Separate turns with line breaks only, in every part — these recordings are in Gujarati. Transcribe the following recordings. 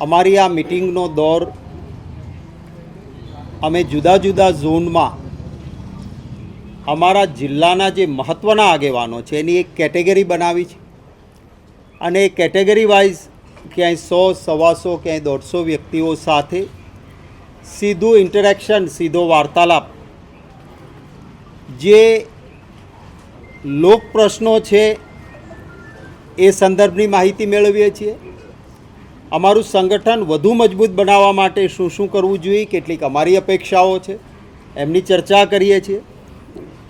અમારી આ મિટિંગનો દોર અમે જુદા જુદા ઝોનમાં અમારા જિલ્લાના જે મહત્ત્વના આગેવાનો છે, એની એક કેટેગરી બનાવી છે. અને એ કેટેગરી વાઇઝ ક્યાંય સો, સવાસો, ક્યાંય દોઢસો વ્યક્તિઓ સાથે સીધું ઇન્ટરેક્શન સીધો વાર્તાલાપ. જે લોક પ્રશ્નો છે, એ સંદર્ભની માહિતી મેળવીએ છીએ. અમારું સંગઠન વધુ મજબૂત બનાવવા માટે શું શું કરવું જોઈએ, કેટલીક અમારી અપેક્ષાઓ છે, એમની ચર્ચા કરીએ છીએ.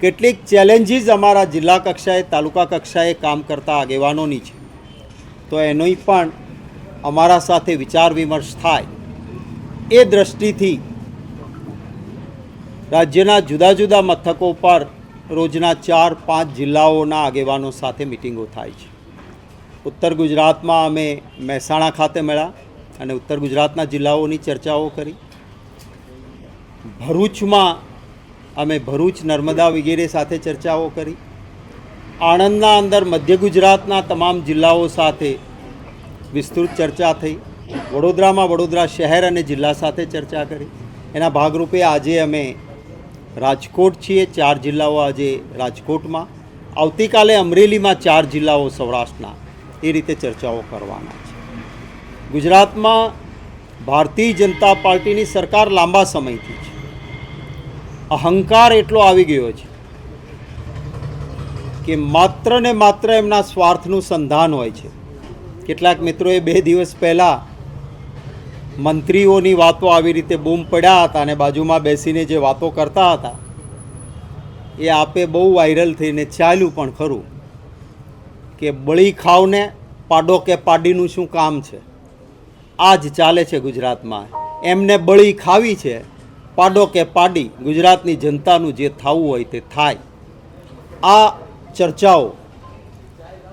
કેટલીક ચેલેન્જીસ અમારા જિલ્લા કક્ષાએ, તાલુકા કક્ષાએ કામ કરતા આગેવાનોની છે. તો એનોય પણ અમારા સાથે વિચાર વિમર્શ થાય. એ દ્રષ્ટિથી રાજ્યના જુદા જુદા મથકો પર રોજના ચાર પાંચ જિલ્લાઓના આગેવાનો સાથે મિટિંગો થાય છે. ઉત્તર ગુજરાતમાં અમે મહેસાણા ખાતે મળ્યા અને ઉત્તર ગુજરાતના જિલ્લાઓની ચર્ચાઓ કરી. ભરૂચમાં અમે ભરૂચ, નર્મદા વગેરે સાથે ચર્ચાઓ કરી. આણંદના અંદર મધ્ય ગુજરાતના તમામ જિલ્લાઓ સાથે વિસ્તૃત ચર્ચા થઈ. વડોદરામાં વડોદરા શહેર અને જિલ્લા સાથે ચર્ચા કરી. એના ભાગરૂપે આજે અમે રાજકોટ છીએ, ચાર જિલ્લાઓ આજે રાજકોટમાં. આવતીકાલે અમરેલીમાં ચાર જિલ્લાઓ સૌરાષ્ટ્રના. એ રીતે ચર્ચાઓ કરવાના છે. ગુજરાતમાં ભારતીય જનતા પાર્ટીની સરકાર લાંબા સમયથી છે. અહંકાર એટલો આવી ગયો છે કે માત્ર ને માત્ર એમના સ્વાર્થનું સંધાન હોય છે. કેટલાક મિત્રોએ બે દિવસ પહેલાં મંત્રીઓની વાતો આવી રીતે બૂમ પડ્યા હતા અને બાજુમાં બેસીને જે વાતો કરતા હતા, એ આપે બહુ વાયરલ થઈને ચાલ્યું પણ ખરું. કે બળી ખાવને પાડો કે પાડીનું શું કામ છે? આ જ ચાલે છે ગુજરાતમાં. એમને બળી ખાવી છે, પાડો કે પાડી ગુજરાતની જનતાનું જે થવું હોય તે થાય. આ ચર્ચાઓ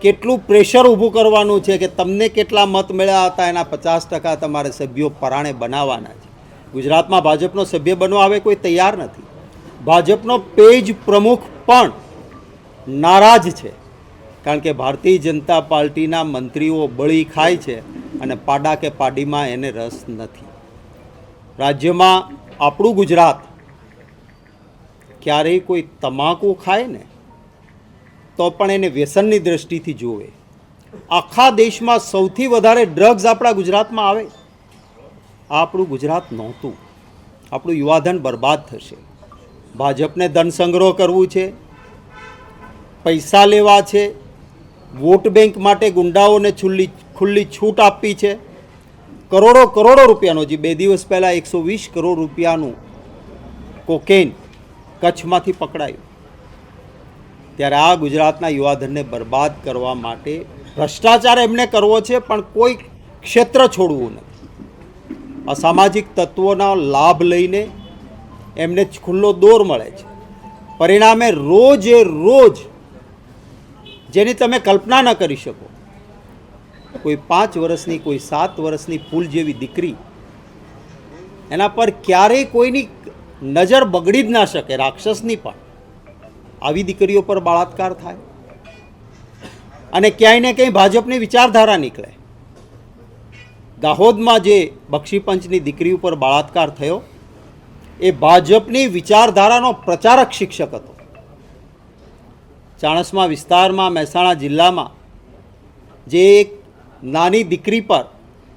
કેટલું પ્રેશર ઊભું કરવાનું છે કે તમને કેટલા મત મળ્યા હતા એના પચાસ ટકા તમારે સભ્યો પરાણે બનાવવાના છે. ગુજરાતમાં ભાજપનો સભ્ય બનવા આવે કોઈ તૈયાર નથી. ભાજપનો પેજ પ્રમુખ પણ નારાજ છે. કારણ કે ભારતીય જનતા પાર્ટીના મંત્રીઓ બળી ખાય છે અને પાડા કે પાડીમાં એને રસ નથી. રાજ્યમાં આપણું ગુજરાત ક્યારેય કોઈ તમાકુ ખાય ને, તો પણ એને વ્યસનની દ્રષ્ટિથી જોવે આખા દેશમાં સૌથી વધારે ડ્રગ્સ આપણા ગુજરાતમાં આવે. આપણું ગુજરાત નહોતું. આપણું યુવાધન બરબાદ થશે. ભાજપને ધન સંગ્રહ કરવું છે. પૈસા લેવા છે. વોટ બેંક માટે ગુંડાઓને ખુલ્લી ખુલ્લી છૂટ આપી છે. કરોડો કરોડો રૂપિયાનો જે બે દિવસ પહેલાં એકસો વીસ કરોડ રૂપિયાનું કોકેન કચ્છમાંથી પકડાયું. ત્યારે આ ગુજરાતના યુવાધનને બરબાદ કરવા માટે ભ્રષ્ટાચાર એમને કરવો છે, પણ કોઈ ક્ષેત્ર છોડવું નથી. અસામાજિક તત્વોના લાભ લઈને એમને ખુલ્લો દોર મળે છે. પરિણામે રોજે રોજ જેની તમે કલ્પના ન કરી શકો. કોઈ પાંચ વર્ષની, કોઈ સાત વર્ષની ફૂલ જેવી દીકરી એના પર ક્યારેય કોઈની નજર બગડી જ ના શકે, રાક્ષસની પણ. આવી દીકરીઓ પર બળાત્કાર થાય અને ક્યાંય ને ક્યાંય ભાજપની વિચારધારા નીકળે. દાહોદમાં જે બક્ષીપંચની દીકરી ઉપર બળાત્કાર થયો, એ ભાજપની વિચારધારાનો પ્રચારક શિક્ષક હતો. ચાણસ્મા વિસ્તારમાં, મહેસાણા જિલ્લામાં જે એક નાની દીકરી પર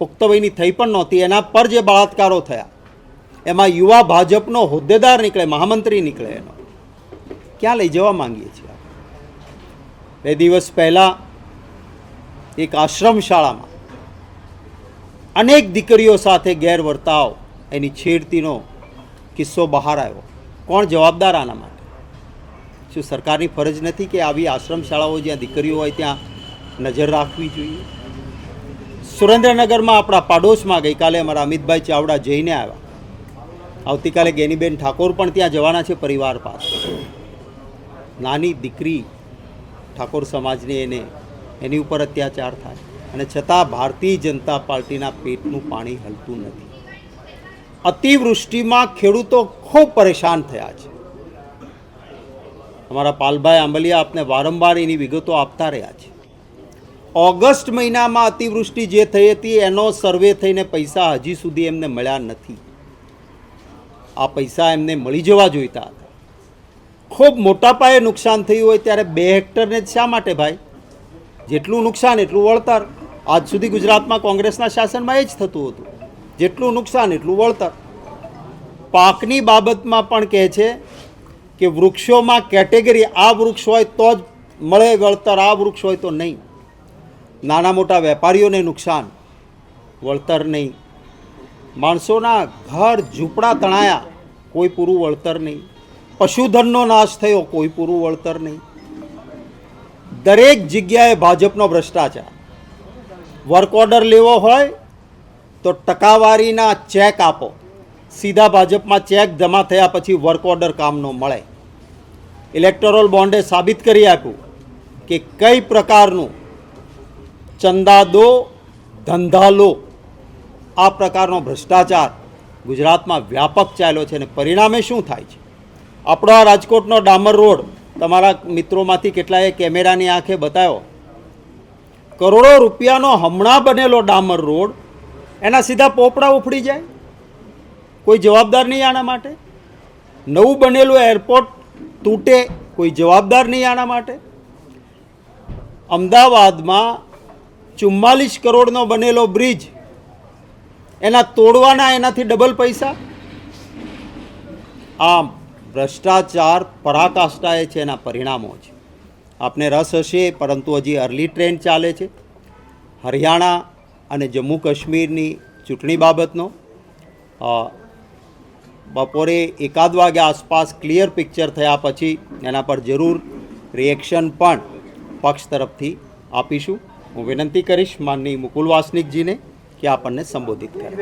પુખ્ત વયની થઈ પણ નહોતી, એના પર જે બળાત્કારો થયા, એમાં યુવા ભાજપનો હોદ્દેદાર નીકળે, મહામંત્રી નીકળે એનો. ક્યાં લઈ જવા માંગીએ છીએ બે દિવસ પહેલાં એક આશ્રમ શાળામાં અનેક દીકરીઓ સાથે ગેરવર્તાવ, એની છેડતીનો કિસ્સો બહાર આવ્યો. કોણ જવાબદાર આના માટે? શું સરકારની ફરજ નથી કે આવી આશ્રમ શાળાઓ જ્યાં દીકરીઓ હોય ત્યાં નજર રાખવી જોઈએ? સુરેન્દ્રનગરમાં આપણા પાડોશમાં ગઈકાલે અમારા અમિતભાઈ ચાવડા જઈને આવ્યા. આવતીકાલે ગેનીબેન ઠાકોર પણ ત્યાં જવાના છે પરિવાર પાસે નાની દીકરી ઠાકોર સમાજની એને, એની ઉપર અત્યાચાર થાય. અને છતાં ભારતીય જનતા પાર્ટીના પેટનું પાણી હલતું નથી. અતિવૃષ્ટિમાં ખેડૂતો ખૂબ પરેશાન થયા છે. અમારા પાલભાઈ આંબલિયા આપને વારંવાર એની વિગતો આપતા રહ્યા છે. ઓગસ્ટ મહિનામાં અતિવૃષ્ટિ જે થઈ હતી, એનો સર્વે થઈને પૈસા હજી સુધી એમને મળ્યા નથી. આ પૈસા એમને મળી જવા જોઈતા હતા. ખૂબ મોટા પાયે નુકસાન થયું હોય ત્યારે બે હેક્ટરને શા માટે ભાઈ? જેટલું નુકસાન એટલું વળતર. આજ સુધી ગુજરાતમાં કોંગ્રેસના શાસનમાં એ જ થતું હતું. જેટલું નુકસાન એટલું વળતર. પાકની બાબતમાં પણ કહે છે કે વૃક્ષોમાં કેટેગરી આ વૃક્ષ હોય તો જ મળે વળતર, આ વૃક્ષ હોય તો નહીં. નાના મોટા વેપારીઓને નુકસાન, વળતર નહીં. માણસોના ઘર ઝૂંપડા તણાયા, કોઈ પૂરું વળતર નહીં. પશુધનનો નાશ થયો, કોઈ પૂરું વળતર નહીં. દરેક જગ્યાએ ભાજપનો ભ્રષ્ટાચાર. વર્ક ઓર્ડર લેવો હોય તો ટકાવારીના ચેક આપો. સીધા ભાજપમાં ચેક જમા થયા પછી વર્ક ઓર્ડર કામનો મળે. ઇલેક્ટોરલ બોન્ડે સાબિત કરી આપ્યું કે કઈ પ્રકારનું ચંદા દો ધંધા લો આ પ્રકારનો ભ્રષ્ટાચાર ગુજરાતમાં વ્યાપક ચાલ્યો છે અને પરિણામે શું થાય છે? આપણો આ રાજકોટનો ડામર રોડ તમારા મિત્રોમાંથી કેટલાએ કેમેરાની આંખે બતાવ્યો. કરોડો રૂપિયાનો હમણાં બનેલો ડામર રોડ, એના સીધા પોપડા ઉફડી જાય? કોઈ જવાબદાર નહીં આના માટે? નવું બનેલું એરપોર્ટ તૂટે, કોઈ જવાબદાર નહીં આના માટે. અમદાવાદમાં ચુમ્માલીસ કરોડનો બનેલો બ્રિજ, એના તોડવાના એનાથી ડબલ પૈસા. આમ ભ્રષ્ટાચાર પરાકાષ્ઠાએ છે, એના પરિણામો છે. આપને રસ હશે, પરંતુ હજી અર્લી ટ્રેન ચાલે છે. હરિયાણા અને જમ્મુ કાશ્મીરની ચૂંટણી બાબતનો બપોરે એકાદ વાગ્યા આસપાસ ક્લિયર પિક્ચર થયા પછી એના પર જરૂર રિએક્શન પણ પક્ષ તરફથી આપીશું. હું વિનંતી કરીશ માનની મુકુલ વાસનિકજીને કે આપણને સંબોધિત કરે.